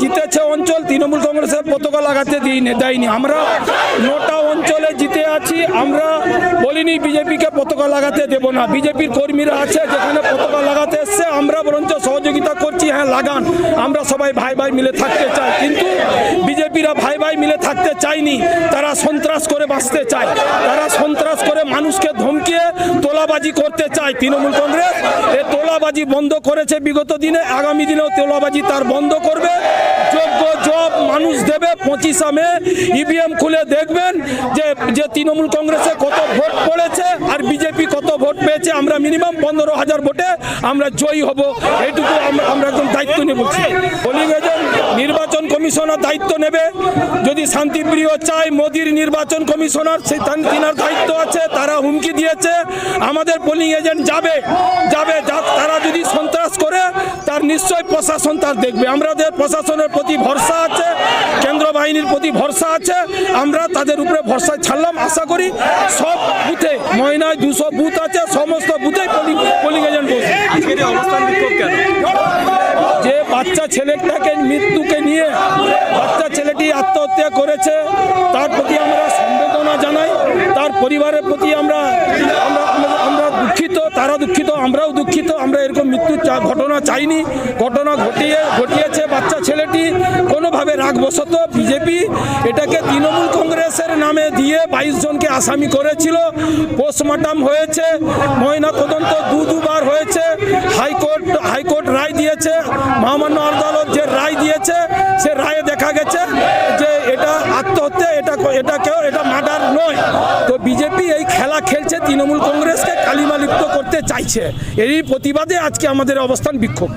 জিতেছে অঞ্চল। তৃণমূল কংগ্রেসের পতাকা লাগাতে দিইনি, দেয়নি। আমরা নটা অঞ্চলে জিতে আছি। আমরা বলিনি বিজেপিকে পতাকা লাগাতে দেব না। বিজেপির কর্মীরা আছে, যেখানে পতাকা লাগাতে এসছে। আমরা বরঞ্চ সহযোগিতা করছি। হ্যাঁ লাগান। আমরা সবাই ভাই ভাই মিলে থাকতে চাই। কিন্তু বিজেপিরা ভাই ভাই মিলে থাকতে চায়নি। তারা সন্ত্রাস করে বাঁচতে চায়। তারা সন্ত্রাস করে মানুষকে ধমকিয়ে তোলাবাজি করতে চায়। তৃণমূল কংগ্রেস তোলাবাজি বন্ধ করেছে বিগত দিনে, আগামী দিনেও তোলাবাজি তার বন্ধ করবে। যোগ্য জব মানুষ দেবে পঁচিশা মে, ইভিএম খুলে দেখবেন যে যে তৃণমূল কংগ্রেসে কত ভোট পড়েছে আর বিজেপি কত ভোট পেয়েছে। আমরা মিনিমাম পনেরো হাজার ভোটে আমরা জয়ী হব। এইটুকু আমরা একদম দায়িত্ব নিয়ে বলছি। এজেন্ট নির্বাচন কমিশনার দায়িত্ব নেবে। যদি শান্তিপ্রিয় চাই মোদির নির্বাচন কমিশনার সেই তিনার দায়িত্ব আছে, তারা হুমকি দিয়েছে। আমাদের পোলিং এজেন্ট যাবে যাবে প্রশাসন তার দেখবে। আমাদের প্রশাসনের প্রতি ভরসা আছে কেন্দ্র বাহিনীর প্রতি ভরসা আছে। আমরা তাদের উপরে ভরসা ছাড়লাম। আশা করি সব বুথে ময়নায় দুশো বুথ আছে সমস্ত বুথে পোলিং পোলিং এজেন্ট যে বাচ্চা ছেলেটাকে মৃত্যুকে নিয়ে বাচ্চা ছেলেটি আত্মহত্যা করেছে তার প্রতি আমরা সম্বেদনা জানাই। তার পরিবারের প্রতি আমরা- আমরা দুঃখিত তারা দুঃখিত আমরাও দুঃখিত। আমরা এরকম মৃত্যুর ঘটনা চাইনি। ঘটনা ঘটিয়ে ঘটিয়েছে বাচ্চা ছেলেটি। কোনোভাবে রাগবশত বিজেপি এটাকে তৃণমূল কংগ্রেসের নামে দিয়ে বাইশ জনকে আসামি করেছিল। পোস্টমর্টম হয়েছে। ময়না তদন্ত দু দুবার হয়েছে। হাইকোর্ট হাইকোর্ট রায় দিয়েছে। মহামান্য আদালত যে রায় দিয়েছে, সে রায়ে দেখা গেছে যে এটা আত্মহত্যা, এটা এটা কেউ এটা মার্ডার নয়। তো বিজেপি এই খেলা খেলছে তৃণমূল কংগ্রেসকে। কালিমালিপ্ত করতে চাইছে। এরই প্রতিবাদে আজকে আমাদের অবস্থান বিক্ষোভ।